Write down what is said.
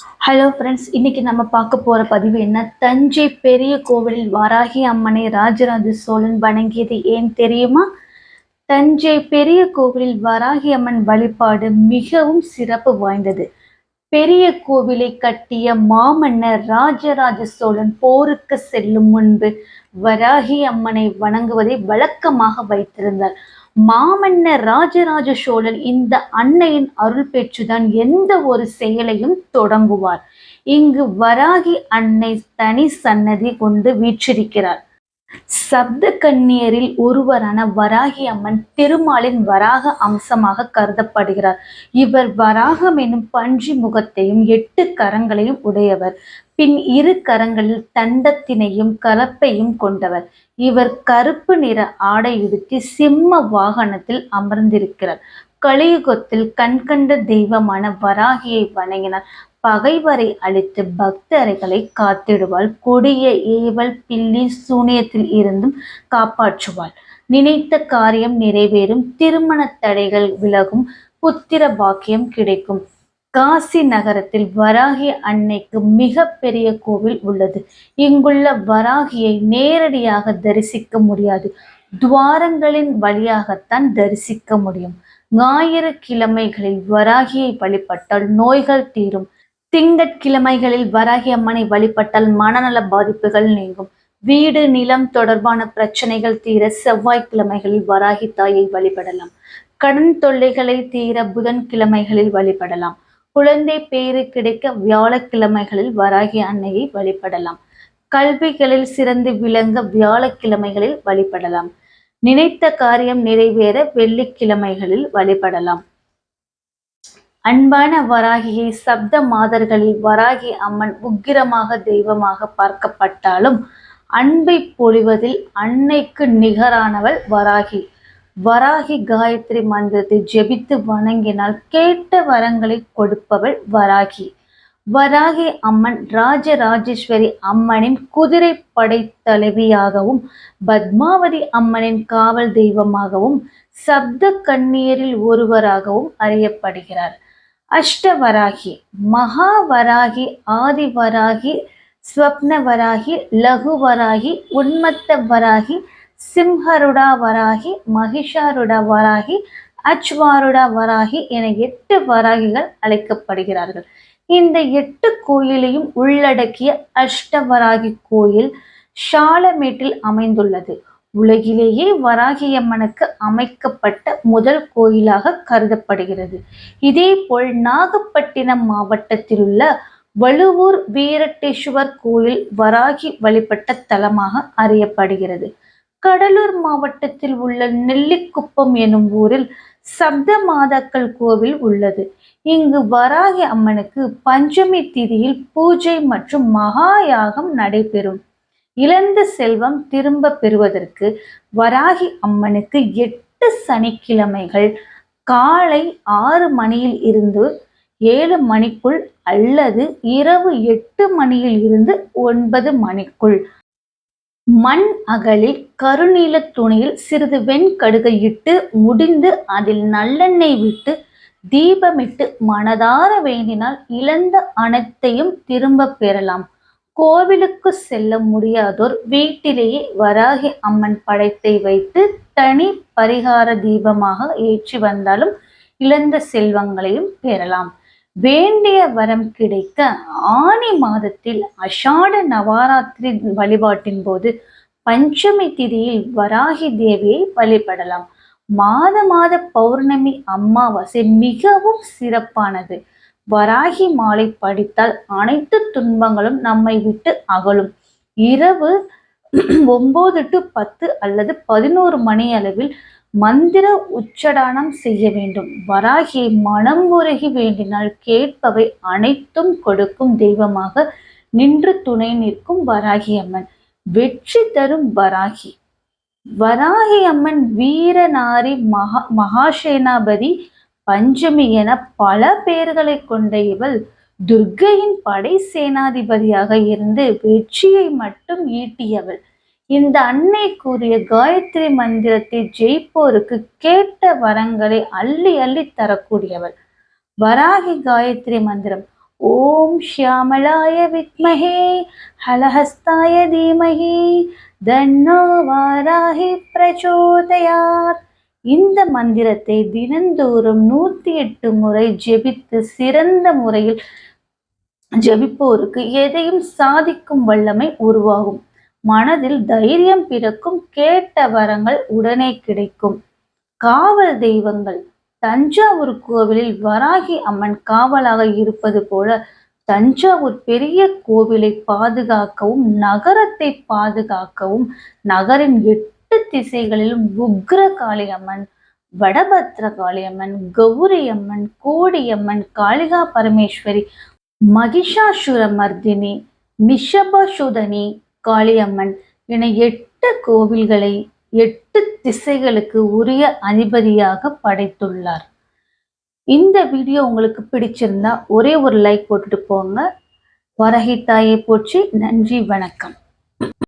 Hello friends இன்னைக்கு நம்ம பார்க்க போற பதிவு என்ன? தஞ்சை பெரிய கோவிலில் வாராகி அம்மனை ராஜராஜ சோழன் வணங்கியது ஏன் தெரியுமா? தஞ்சை பெரிய கோவிலில் வராகி அம்மன் வழிபாடு மிகவும் சிறப்பு வாய்ந்தது. பெரிய கோவிலை கட்டிய மாமன்னர் ராஜராஜ சோழன் போருக்கு செல்லும் முன்பு வராகி அம்மனை வணங்குவதை வழக்கமாக வைத்திருந்தார். மாமன்னர் ராஜராஜ சோழன் இந்த அன்னையின் அருள் பெற்றுதான் எந்த ஒரு செயலையும் தொடங்குவார். இங்கு வராகி அன்னை தனி சன்னதி கொண்டு வீற்றிருக்கிறார். சப்த கன்னியரில் ஒருவரான வராகி அம்மன் திருமாலின் வராக அம்சமாக கருதப்படுகிறார். இவர் வராகம் எனும் பன்றி முகத்தையும் எட்டு கரங்களையும் உடையவர். பின் இரு கரங்களில் தண்டத்தினையும் கலப்பையும் கொண்டவர். இவர் கருப்பு நிற ஆடை உடுத்தி சிம்ம வாகனத்தில் அமர்ந்திருக்கிறார். கலியுகத்தில் கண்கண்ட தெய்வமான வராகியை வணங்கினார். பகைவரை அழித்து பக்தர்களை காத்திடுவாள். கொடிய ஏவல் பில்லி சூனியத்தில் இருந்தும் காப்பாற்றுவாள். நினைத்த காரியம் நிறைவேறும். திருமண தடைகள் விலகும். புத்திர பாக்கியம் கிடைக்கும். காசி நகரத்தில் வராகி அன்னைக்கு மிக பெரிய கோவில் உள்ளது. இங்குள்ள வராகியை நேரடியாக தரிசிக்க முடியாது. துவாரங்களின் வழியாகத்தான் தரிசிக்க முடியும். ஞாயிறு கிழமைகளில் வராகியை வழிபட்டால் நோய்கள் தீரும். திங்கட்கிழமைகளில் வராகி அம்மனை வழிபட்டால் மனநல பாதிப்புகள் நீங்கும். வீடு நிலம் தொடர்பான பிரச்சனைகள் தீர செவ்வாய்க்கிழமைகளில் வராகி தாயை வழிபடலாம். கடன் தொல்லைகளை தீர புதன்கிழமைகளில் வழிபடலாம். குழந்தை பேறு கிடைக்க வியாழக்கிழமைகளில் வராகி அன்னையை வழிபடலாம். கல்விகளில் சிறந்து விளங்க வியாழக்கிழமைகளில் வழிபடலாம். நினைத்த காரியம் நிறைவேற வெள்ளிக்கிழமைகளில் வழிபடலாம். அன்பான வராகியை சப்த மாதர்களில் வராகி அம்மன் உக்கிரமாக தெய்வமாக பார்க்கப்பட்டாலும் அன்பை பொழிவதில் அன்னைக்கு நிகரானவள் வராகி. வராகி காயத்ரி மந்திரத்தை ஜெபித்து வணங்கினால் கேட்ட வரங்களை கொடுப்பவள் வராகி. வராகி அம்மன் ராஜராஜேஸ்வரி அம்மனின் குதிரை படைத்தலைவியாகவும் பத்மாவதி அம்மனின் காவல் தெய்வமாகவும் சப்த கண்ணீரில் ஒருவராகவும் அறியப்படுகிறார். அஷ்டவராகி மகாவராகி ஆதிவராகி ஸ்வப்னவராகி லகுவராகி உன்மத்த வராகி சிம்ஹருடா வராகி மகிஷாருடா வராகி அச்வாருடா வராகி என எட்டு வராகிகள் அழைக்கப்படுகிறார்கள். இந்த எட்டு கோயிலையும் உள்ளடக்கிய அஷ்டவராகி கோயில் ஷாலமேட்டில் அமைந்துள்ளது. உலகிலேயே வராகியம்மனுக்கு அமைக்கப்பட்ட முதல் கோயிலாக கருதப்படுகிறது. இதேபோல் நாகப்பட்டினம் மாவட்டத்தில் உள்ள வலுவூர் வீரட்டேஸ்வர் கோயில் வராகி வழிபட்ட தலமாக அறியப்படுகிறது. கடலூர் மாவட்டத்தில் உள்ள நெல்லிக்குப்பம் எனும் ஊரில் சப்த மாதாக்கள் கோவில் உள்ளது. இங்கு வராகி அம்மனுக்கு பஞ்சமி திதியில் பூஜை மற்றும் மகா யாகம் நடைபெறும். இழந்த செல்வம் திரும்ப பெறுவதற்கு வராகி அம்மனுக்கு எட்டு சனிக்கிழமைகள் காலை ஆறு மணியில் இருந்து ஏழு மணிக்குள் அல்லது இரவு எட்டு மணியில் இருந்து ஒன்பது மணிக்குள். மண் அகலில் கருநீல துணியில் சிறிது வெண்கடுகை இட்டு முடிந்து அதில் நல்லெண்ணெய் விட்டு தீபமிட்டு மனதார வேண்டினால் இழந்த அனைத்தையும் திரும்ப பெறலாம். கோவிலுக்கு செல்ல முடியாதோர் வீட்டிலேயே வராகி அம்மன் படைத்தை வைத்து தனி பரிகார தீபமாக ஏற்றி வந்தாலும் இழந்த செல்வங்களையும் பெறலாம். வேண்டிய வரம் கிடைக்க ஆணி மாதத்தில் அஷாட நவராத்திரி வழிபாட்டின் போது பஞ்சமி திதியில் வராகி தேவியை வழிபடலாம். மாத மாத பௌர்ணமி அமாவாசை மிகவும் சிறப்பானது. வராகி மாலை படித்தால் அனைத்து துன்பங்களும் நம்மை விட்டு அகலும். இரவு ஒன்பது டு பத்து அல்லது பதினோரு மணி அளவில் மந்திர உச்சடானம் செய்ய வேண்டும். வராகியை மனம் உருகி வேண்டினால் கேட்பவை அனைத்தும் கொடுக்கும் தெய்வமாக நின்று துணை நிற்கும் வராகி அம்மன் வெற்றி தரும் வராகி. வராகி அம்மன் வீரநாரி மகா மகாசேனாபதி பஞ்சமி என பல பெயர்களை கொண்ட இவள் துர்கையின் படை சேனாதிபதியாக இருந்து வெற்றியை மட்டும் ஈட்டியவள். இந்த அன்னை கூறிய காயத்ரி மந்திரத்தை ஜெயிப்போருக்கு கேட்ட வரங்களை அள்ளி அள்ளி தரக்கூடியவள். வராகி காயத்ரி மந்திரம் ஓம் ஷியாமலாய வித்மஹே ஹலஹஸ்தாய தீமஹி தன்னோ வாராகி பிரச்சோதயாத். இந்த மந்திரத்தை தினந்தோறும் நூத்தி எட்டு முறை ஜெபித்து சிறந்த முறையில் ஜெபிப்போருக்கு எதையும் சாதிக்கும் வல்லமை உருவாகும். மனதில் தைரியம் பிறக்கும் கேட்ட வரங்கள் உடனே கிடைக்கும். காவல் தெய்வங்கள். தஞ்சாவூர் கோவிலில் வராகி அம்மன் காவலாக இருப்பது போல தஞ்சாவூர் பெரிய கோவிலை பாதுகாக்கவும் நகரத்தை பாதுகாக்கவும் நகரின் எட்டு திசைகளிலும் உக்ர காளியம்மன் வடபத்ர காளியம்மன் கௌரியம்மன் கோடியம்மன் காளிகா பரமேஸ்வரி மகிஷாசுர மர்தினி நிஷபசுதனி காளியம்மன் என எட்டு கோவில்களை எட்டு திசைகளுக்கு உரிய அதிபதியாக படைத்துள்ளார். இந்த வீடியோ உங்களுக்கு பிடிச்சிருந்தா ஒரே ஒரு லைக் போட்டுட்டு போங்க. வரகி தாயை போச்சு. நன்றி வணக்கம்.